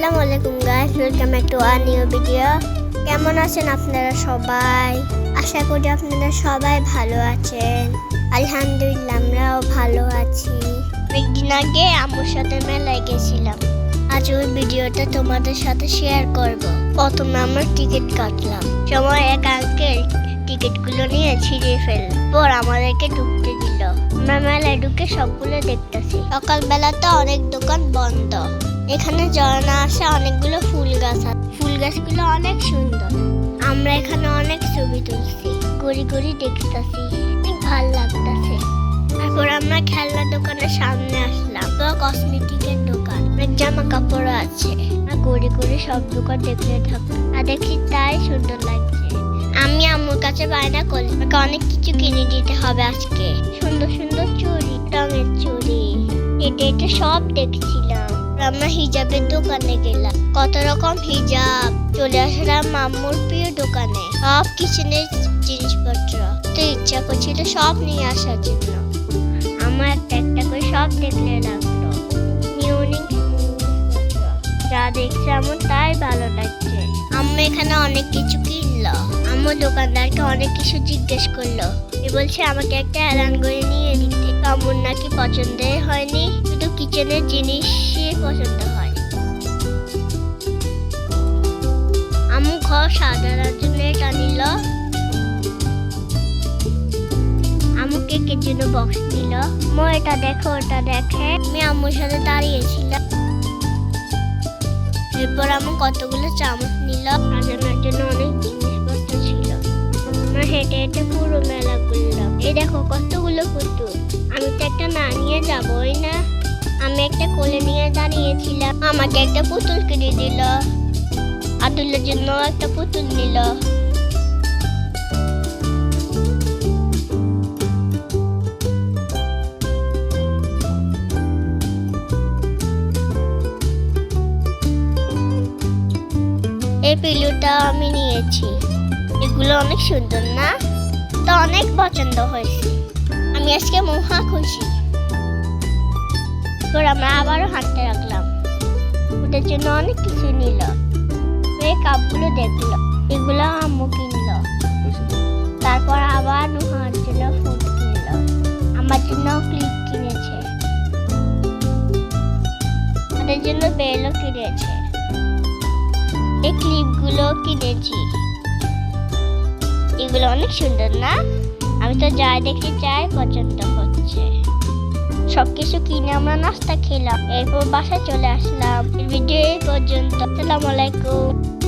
আসসালামু আলাইকুম guys welcome back to our new video কেমন আছেন আপনারা সবাই? আশা করি আপনারা সবাই ভালো আছেন। আলহামদুলিল্লাহ, আমরাও ভালো আছি। একদিন আগে আম্মুর সাথে মেলায় গেছিলাম। আজ ওই ভিডিওটা তোমাদের সাথে শেয়ার করব। প্রথমে আমরা টিকিট কাটলাম। সময় এক আঙ্কেল টিকিটগুলো নিয়ে ছিঁড়ে ফেল পর আমাদেরকে ঢুকতে দিল। আমরা মেলায় ঢুকে সবগুলো দেখতেছি। সকালবেলা তো অনেক দোকান বন্ধ। এখানে ঝর্ণা আসে, অনেকগুলো ফুল গাছ আছে ফুল গাছগুলো অনেক সুন্দর। আমরা এখানে অনেক ছবি তুলছি গড়ি ঘুরি দেখতেছি, অনেক ভালো লাগতেছে। তারপর আমরা খেলনা দোকানের সামনে আসলাম, তো কসমেটিকের দোকান। অনেক জামা কাপড় আছে গড়ি ঘুরি সব দোকান দেখতে থাকব। আর দেখি তাই সুন্দর লাগছে। আমি আম্মুর কাছে বায়না করলাম, আমাকে অনেক কিছু কিনে দিতে হবে আজকে। সুন্দর সুন্দর চুড়ি, রঙের চুড়ি। এটা এটা সব দেখছিলাম। আমরা হিজাবের দোকানে গেলাম। কত রকম হিজাব? চলে আসলাম মাম্মুর প্রিয় দোকানে। সব কিচেনের জিনিসপত্র। তো ইচ্ছা করছিল সব নিয়ে আসার জন্য। আমার একটা একটা করে সব দেখলে লাগল। যা দেখছে আমার তাই ভালো লাগছে। আম্মু এখানে অনেক কিছু কিনলো। আম্মু দোকানদারকে অনেক কিছু জিজ্ঞেস করল। এ বলছে, আমাকে একটা অ্যালান করে নিয়ে দিতে। আম্মুর নাকি পছন্দের হয়নি। শুধু কিচেনের জিনিসই পছন্দ হয়। আম্মু ঘর সাজানোর জন্য এটা নিল। আম্মু কেকের জন্য বক্স নিল মো, এটা দেখো, ওটা দেখে। আমি আম্মুর সাথে দাঁড়িয়েছিলাম। এরপর আমার কতগুলো চামচ নিল। সাজানোর জন্য অনেক জিনিসপত্র ছিল। আমরা হেঁটে হেঁটে পুরো মেলা ঘুরলাম এই দেখো, কতগুলো পুতুল। আমি তো একটা না নিয়ে যাবই না। আমি একটা কোলে নিয়ে দাঁড়িয়েছিলাম। আমাকে একটা পুতুল কিনে দিল। আদুল্লার জন্য একটা পুতুল নিল। এই পিলুটা আমি নিয়েছি। এগুলো অনেক সুন্দর, না? তো অনেক পছন্দ হয়েছে। আমি আজকে মহা খুশি। এরপর আমরা আবারও হাঁটতে রাখলাম ওদের জন্য অনেক কিছু নিল। এই কাপগুলো দেখল, এগুলো আম্মু কিনলো। তারপর আবার নুহার জন্য ফোন কিনলো। আমার জন্য ক্লিপ কিনেছে। ওদের জন্য বেলও কিনেছে। এই ক্লিপগুলো কিনেছি। এগুলো অনেক সুন্দর না? আমি তো যাই দেখি যাই পছন্দ হচ্ছে। সবকিছু কিনে আমরা নাস্তা খেলাম। এরপর বাসা চলে আসলাম। ভিডিও এই পর্যন্ত। আসসালামু আলাইকুম।